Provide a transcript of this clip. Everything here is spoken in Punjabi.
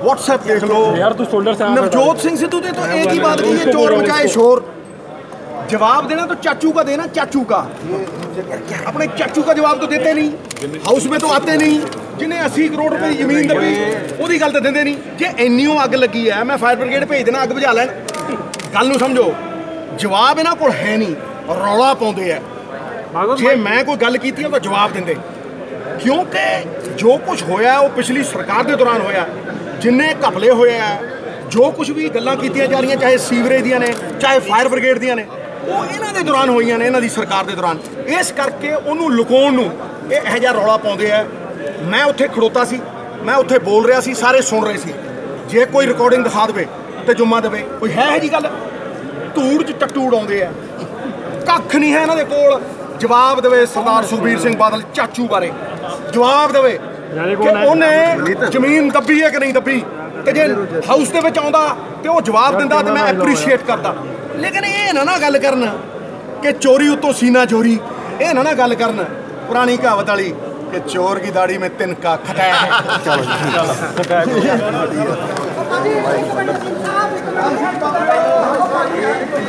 व्हाट्सएप देख लो यार तू शोल्डर से आ नवजोत सिंह सिद्धू ने तो एक ही बात की है चोर मचाए शोर जवाब देना तो चाचू का देना चाचू का अपने चाचू का जवाब तो देते नहीं हाउस में तो आते नहीं जिन्हें 80 ਕਰੋੜ ਰੁਪਏ ਦੀ ਜ਼ਮੀਨ ਦਬੀ ਉਹਦੀ ਗੱਲ ਤਾਂ ਦਿੰਦੇ ਨਹੀਂ ਜੇ ਇੰਨੀਓ ਅੱਗ ਲੱਗੀ ਹੈ ਮੈਂ ਫਾਇਰ ਬ੍ਰਿਗੇਡ ਭੇਜ ਦੇਣਾ ਅੱਗ ਬੁਝਾ ਲੈਣ ਗੱਲ ਨੂੰ ਸਮਝੋ ਜਵਾਬ ਇਹਨਾਂ ਕੋਲ ਹੈ ਨਹੀਂ ਰੌਲਾ ਪਾਉਂਦੇ ਆ ਜੇ ਮੈਂ ਕੋਈ ਗੱਲ ਕੀਤੀ ਹੈ ਤਾਂ ਜਵਾਬ ਦਿੰਦੇ ਕਿਉਂਕਿ ਜੋ ਕੁਝ ਹੋਇਆ ਉਹ ਪਿਛਲੀ ਸਰਕਾਰ ਦੇ ਦੌਰਾਨ ਹੋਇਆ ਜਿੰਨੇ ਘਪਲੇ ਹੋਏ ਆ, ਜੋ ਕੁਝ ਵੀ ਗੱਲਾਂ ਕੀਤੀਆਂ ਜਾ ਰਹੀਆਂ, ਚਾਹੇ ਸੀਵਰੇਜ ਦੀਆਂ ਨੇ, ਚਾਹੇ ਫਾਇਰ ਬ੍ਰਿਗੇਡ ਦੀਆਂ ਨੇ, ਉਹ ਇਹਨਾਂ ਦੇ ਦੌਰਾਨ ਹੋਈਆਂ ਨੇ, ਇਹਨਾਂ ਦੀ ਸਰਕਾਰ ਦੇ ਦੌਰਾਨ। ਇਸ ਕਰਕੇ ਉਹਨੂੰ ਲੁਕਾਉਣ ਨੂੰ ਇਹ ਇਹੋ ਜਿਹਾ ਰੌਲਾ ਪਾਉਂਦੇ ਆ। ਮੈਂ ਉੱਥੇ ਖੜੋਤਾ ਸੀ, ਮੈਂ ਉੱਥੇ ਬੋਲ ਰਿਹਾ ਸੀ, ਸਾਰੇ ਸੁਣ ਰਹੇ ਸੀ। ਜੇ ਕੋਈ ਰਿਕਾਰਡਿੰਗ ਦਿਖਾ ਦੇਵੇ ਤੇ ਜੁਮਾ ਦੇਵੇ, ਕੋਈ ਹੈ ਇਹ ਜੀ ਗੱਲ? ਧੂੜ ਚ ਟੱਟੂ ਉਡਾਉਂਦੇ ਆ। ਕੱਖ ਨਹੀਂ ਹੈ ਇਹਨਾਂ ਦੇ ਕੋਲ। ਜਵਾਬ ਦੇਵੇ ਸਰਦਾਰ ਸੁਖਬੀਰ ਸਿੰਘ ਬਾਦਲ ਚਾਚੂ ਬਾਰੇ। ਜਵਾਬ ਦੇਵੇ ਕਿ ਉਹਨੇ ਜ਼ਮੀਨ ਦੱਬੀ ਹੈ ਕਿ ਨਹੀਂ ਦੱਬੀ ਤੇ ਜੇ ਹਾਊਸ ਦੇ ਵਿੱਚ ਆਉਂਦਾ ਤੇ ਉਹ ਜਵਾਬ ਦਿੰਦਾ ਤੇ ਮੈਂ ਐਪਰੀਸ਼ੀਏਟ ਕਰਦਾ ਲੇਕਿਨ ਇਹ ਨਾ ਨਾ ਗੱਲ ਕਰਨ ਕਿ ਚੋਰੀ ਉਤੋਂ ਸੀਨਾ ਚੋਰੀ ਇਹ ਨਾ ਨਾ ਗੱਲ ਕਰਨ ਪੁਰਾਣੀ ਕਹਾਵਤ ਵਾਲੀ ਕਿ ਚੋਰ ਕੀ ਦਾੜੀ में ਤਿਨਕਾ ਖਟਾਇਆ ਹੈ ਚਲੋ ਇੱਕ